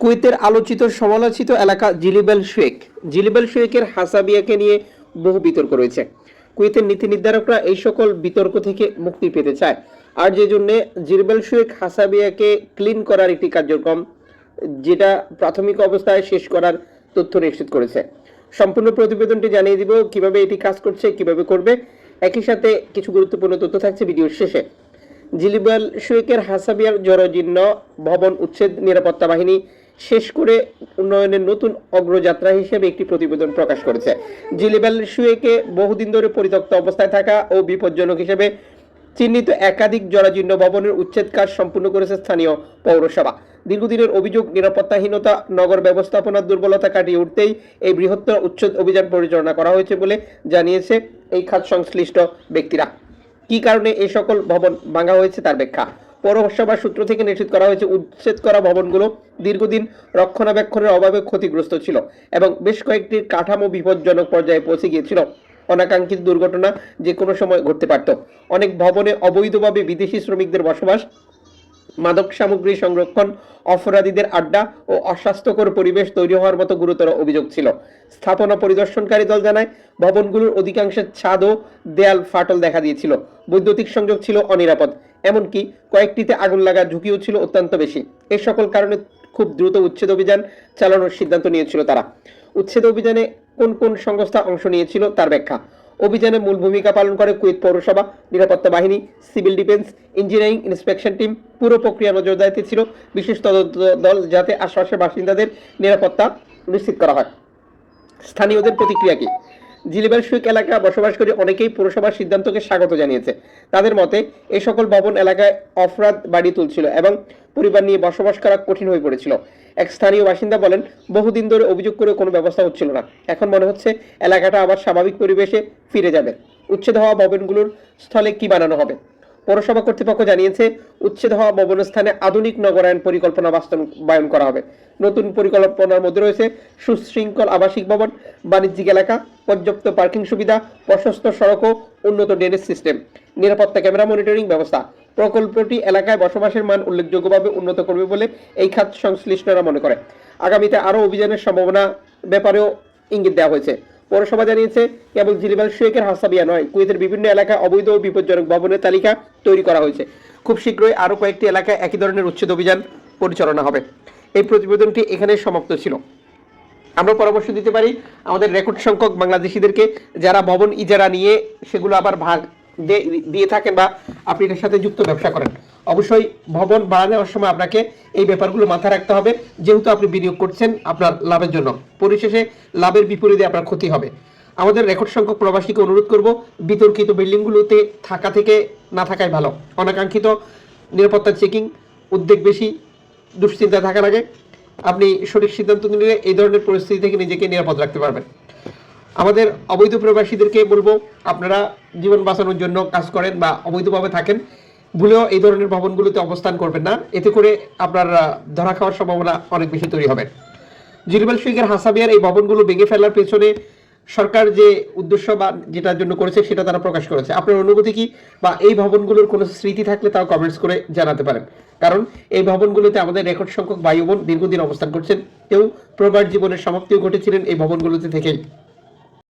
কুয়েতের আলোচিত সমালোচিত এলাকা জিলিবেল শেখ জিলিবেল শেখের হাসাবিয়াকে নিয়ে বহু বিতর্ক রয়েছে। কুয়েতের নীতি নির্ধারকরা এই সকল বিতর্ক থেকে মুক্তি পেতে চায়। আর যে জন্য জিলিবেল শেখ হাসাবিয়াকে ক্লিন করার একটি কার্যক্রম, যেটা প্রাথমিক অবস্থায় শেষ করার তথ্য নিশ্চিত করেছে। সম্পূর্ণ প্রতিবেদনটি জানিয়ে দিব, কীভাবে এটি কাজ করছে, কীভাবে করবে। একই সাথে কিছু গুরুত্বপূর্ণ তথ্য থাকছে ভিডিওর শেষে। জিলিবাল শেখের হাসাবিয়ার জরাজীর্ণ ভবন উচ্ছেদ নিরাপত্তা বাহিনী শেষ করে উন্নয়নের নতুন অগ্রযাত্রা হিসেবে একটি প্রতিবেদন প্রকাশ করেছে। জিলিবাল শুয়েকে বহুদিন ধরে পরিত্যক্ত অবস্থায় থাকা ও বিপজ্জনক হিসেবে চিহ্নিত একাধিক জরাজীর্ণ ভবনের উচ্ছেদ কাজ সম্পূর্ণ করেছে স্থানীয় পৌরসভা। দীর্ঘদিনের অভিযোগ, নিরাপত্তাহীনতা, নগর ব্যবস্থাপনার দুর্বলতা কাটিয়ে উঠতেই এই বৃহত্তর উচ্ছেদ অভিযান পরিচালনা করা হয়েছে বলে জানিয়েছে এই খাত সংশ্লিষ্ট ব্যক্তিরা। কি কারণে এই সকল ভবন ভাঙা হয়েছে তার ব্যাখ্যা? পৌরসভার সূত্র থেকে নিশ্চিত করা হয়েছে, উচ্ছেদ করা ভবনগুলো দীর্ঘদিন রক্ষণাবেক্ষণের অভাবে ক্ষতিগ্রস্ত ছিল এবং বেশ কয়েকটি কাঠামো বিপজ্জনক পর্যায়ে পৌঁছে গিয়েছিল। অনাকাঙ্ক্ষিত দুর্ঘটনা যে কোনো সময় ঘটতে পারত। অনেক ভবনে অবৈধভাবে বিদেশি শ্রমিকদের বসবাস মাদক সামগ্রী সংরক্ষণ, অপরাধীদের আড্ডা ও অস্বাস্থ্যকর পরিবেশ তৈরি হওয়ার মতো গুরুতর অভিযোগ ছিল। স্থাপনা পরিদর্শনকারী দল জানায়, ভবনগুলোর অধিকাংশের ছাদ ও দেয়াল ফাটল দেখা দিয়েছিল। বৈদ্যুতিক সংযোগ ছিল অনিরাপদ, এমনকি কয়েকটিতে আগুন লাগার ঝুঁকিও ছিল অত্যন্ত বেশি। এই সকল কারণে খুব দ্রুত উচ্ছেদ অভিযান চালানোর সিদ্ধান্ত নিয়েছিল তারা। উচ্ছেদ অভিযানে কোন কোন সংস্থা অংশ নিয়েছিল তার ব্যাখ্যা। অভিযানে মূল ভূমিকা পালন করে কুয়েত পৌরসভা, নিরাপত্তা বাহিনী, civil defence, engineering inspection team, পুরো প্রক্রিয়া নজরদারিতে ছিল। বিশেষ তদন্ত দল যাতে আশপাশের বাসিন্দাদের নিরাপত্তা নিশ্চিত করা হয়। স্থানীয়দের প্রতিক্রিয়া কি? জিলিবাল সুইক এলাকা বসবাস করে অনেকেই পুরসভার সিদ্ধান্তকে স্বাগত জানিয়েছে। তাদের মতে এই সকল ভবন এলাকায় অপরাধ বাড়ি তুলছিল এবং পরিবার নিয়ে বসবাস করা কঠিন হয়ে পড়েছিল। এক স্থানীয় বাসিন্দা বলেন, বহুদিন ধরে অভিযোগ করে কোনো ব্যবস্থা হচ্ছিল না। এখন মনে হচ্ছে এলাকাটা আবার স্বাভাবিক পরিবেশে ফিরে যাবে। উচ্ছেদ হওয়া ভবনগুলোর স্থলে কি বানানো হবে? পৌরসভা কর্তৃপক্ষ জানিয়েছে, উচ্ছেদ হওয়া ভবন স্থানে আধুনিক নগরায়ণ পরিকল্পনা বাস্তবায়ন করা হবে। নতুন পরিকল্পনার মধ্যে রয়েছে সুশৃঙ্খল আবাসিক ভবন, বাণিজ্যিক এলাকা, পর্যাপ্ত পার্কিং সুবিধা, প্রশস্ত সড়ক ও উন্নত ড্রেনেজ সিস্টেম, নিরাপত্তা ক্যামেরা মনিটরিং ব্যবস্থা। প্রকল্পটি এলাকায় বসবাসের মান উল্লেখযোগ্যভাবে উন্নত করবে বলে এই খাত সংশ্লিষ্টরা মনে করে। আগামীতে আরও অভিযানের সম্ভাবনা ব্যাপারেও ইঙ্গিত দেওয়া হয়েছে। পৌরসভা জানিয়েছে, কেবল জিলিবাল শেখের হাসাবিয়া নয়, কুয়েতের বিভিন্ন এলাকায় অবৈধ ও বিপজ্জনক ভবনের তালিকা তৈরি করা হয়েছে। খুব শীঘ্রই আরও কয়েকটি এলাকায় একই ধরনের উচ্ছেদ অভিযান পরিচালনা হবে। এই প্রতিবেদনটি এখানে সমাপ্ত ছিল। আমরা পরামর্শ দিতে পারি, আমাদের রেকর্ড সংখ্যক বাংলাদেশিদেরকে যারা ভবন ইজারা নিয়ে সেগুলো আবার ভাগ দিয়ে থাকেন বা আপনি এটার সাথে যুক্ত ব্যবসা করেন। অবশ্যই ভবন ভাড়া নেওয়ার সময় আপনাকে এই ব্যাপারগুলো মাথায় রাখতে হবে। যেহেতু আপনি বিনিয়োগ করছেন আপনার লাভের জন্য। পরিশেষে লাভের বিপরীতে আপনার ক্ষতি হবে। আমাদের রেকর্ড সংখ্যক প্রবাসীকে অনুরোধ করব, বিতর্কিত বিল্ডিংগুলোতে থাকা থেকে না থাকাই ভালো। অনাকাঙ্ক্ষিত নিরাপত্তা চেকিং, উদ্বেগ বেশি দুশ্চিন্তা থাকার লাগে। আপনি সঠিক সিদ্ধান্ত নিলে এই ধরনের পরিস্থিতি থেকে নিজেকে নিরাপদ রাখতে পারবেন। আমাদের অবৈধ প্রবাসীদেরকে বলব, আপনারা জীবন বাঁচানোর জন্য কাজ করেন বা অবৈধভাবে থাকেন। ভুলেও এই ধরনের ভবনগুলোতে অবস্থান করবেন না। এতে করে আপনার ধরা খাওয়ার সম্ভাবনা অনেক বেশি তৈরি হবে। জিরিবাল শেখের হাসাবিয়ার এই ভবনগুলো ভেঙে ফেলার পেছনে সরকার যে উদ্দেশ্য বা যেটার জন্য করেছে, সেটা তারা প্রকাশ করেছে। আপনার অনুভূতি কি? বা এই ভবনগুলোর কোনো স্মৃতি থাকলে তাও কমেন্টস করে জানাতে পারেন। কারণ এই ভবনগুলোতে আমাদের রেকর্ড সংখ্যক ভাই বোন দীর্ঘদিন অবস্থান করছেন। কেউ প্রবার জীবনের সমাপ্তিও ঘটেছিলেন এই ভবনগুলোতে থেকেই।